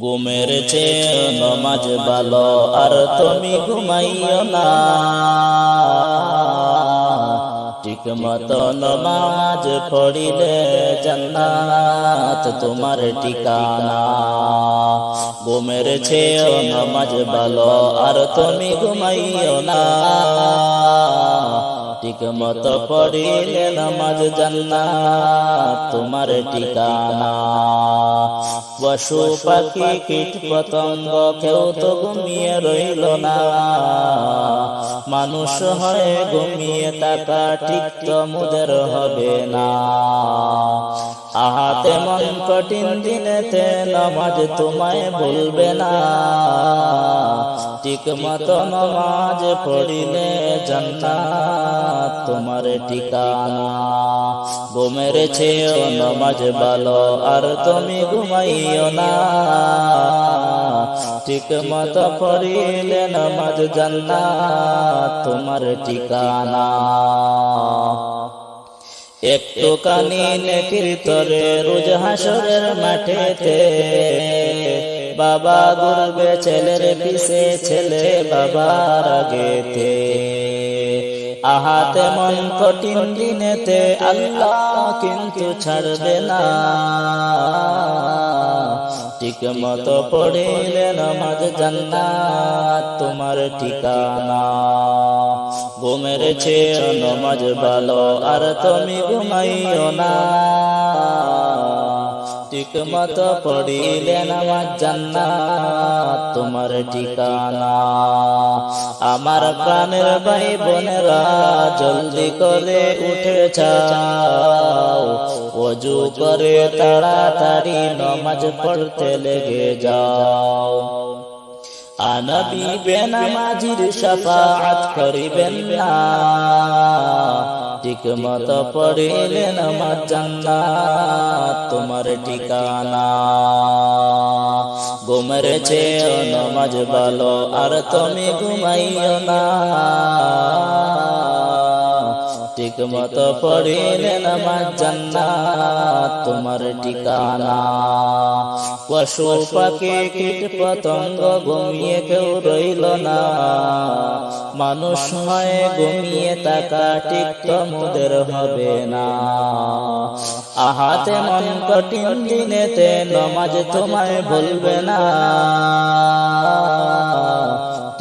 ঘুমের চেয়ে নমাজ ভালো আর তুমি ঘুমাইও না। ঠিক মতো নমাজ পড়িলে জান্নাত তোমার ঠিকানা। ঘুমের চেয়ে নমাজ ভালো আর তুমি ঘুমাইও না। ঠিক মতো পড়িলে নামাজ জান্নাত তোমার ঠিকানা। পশু পাখি কীট পতঙ্গ কেউ তো ঘুমিয়ে রইল না। মানুষ হয়ে ঘুমিয়ে থাকা ঠিক তো মুদের হবে না। আহাতে মন কঠিন দিনেতে নামাজ তোমায় বলবে না। ঠিক মতো নামাজ পড়িলে জান্নাত। তোমার ঠিকানা ঘুমের চেয়েও নামাজ ভালো, আর তুমি ঘুমাইও না। ঠিক মতো পড়িলে নামাজ জান্নাত, তোমার ঠিকানা। একটু কানি নেকির তরে রোজ হাসরের মাঠেতে বাবা গর্বে ছেলের পিছে, ছেলে বাবার আগেতে আহাতে মন কঠিন দিনেতে আল্লাহ কিন্তু ছাড়বে না। ঠিক মতো পড়িলে নামাজ জান্নাত তোমার ঠিকানা। ঘুমের চেয়ে নমাজ ভালো, আর তুমি ঘুমাইও না। মতো পড়িলে নামাজ জান্নাত তোমার ঠিকানা আমার প্রাণের ভাই বোনেরা জলদি করে উঠে যাও অজু করে তাড়াতাড়ি নমাজ পড়তে লেগে যাও। আনবি বেনামাজির সাফাত করিবেন না। ঠিক মত পড়িলে নামাজ জান্নাত, তোমার ঠিকানা। ঘুমের চেয়ে নমাজ ভালো, আর তুমি ঘুমাইও না। ঠিক মতো পড়িলে নামাজ জান্নাত, তোমার ঠিকানা। পশু পাখি কীট পতঙ্গ ঘুমিয়ে কেউ রইল না। মানুষ হয় ঘুমিয়ে তাকা ঠিক তমুদের হবে না। আহাতে মন কঠিন দিনেতে নমাজ তোমায় বলবে না।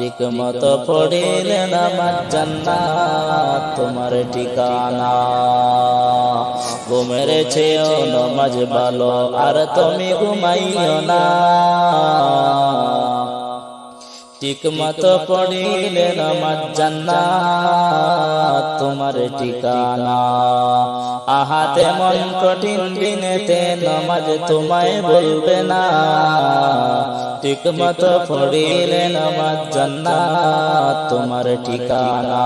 ঠিক মতো পড়িলে নামাজ জান্নাত, তোমার ঠিকানা। ঘুমের চেয়েও নমাজ ভালো, আর তুমি ঘুমাইও না। ঠিক মতো পড়িলে নামাজ জান্নাত, তোমার ঠিকানা। আহাতে মন কঠিন দিনেতে নামাজ তোমায় বলবে না। ঠিক মতো পড়িলে নামাজ জান্নাত তোমার ঠিকানা।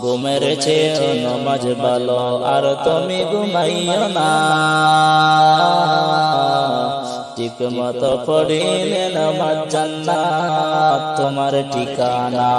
ঘুমের চেয়ে নামাজ ভালো, আর তুমি ঘুমাইও না। ঠিক মতো পড়িলে নামাজ জান্নাত তোমার ঠিকানা।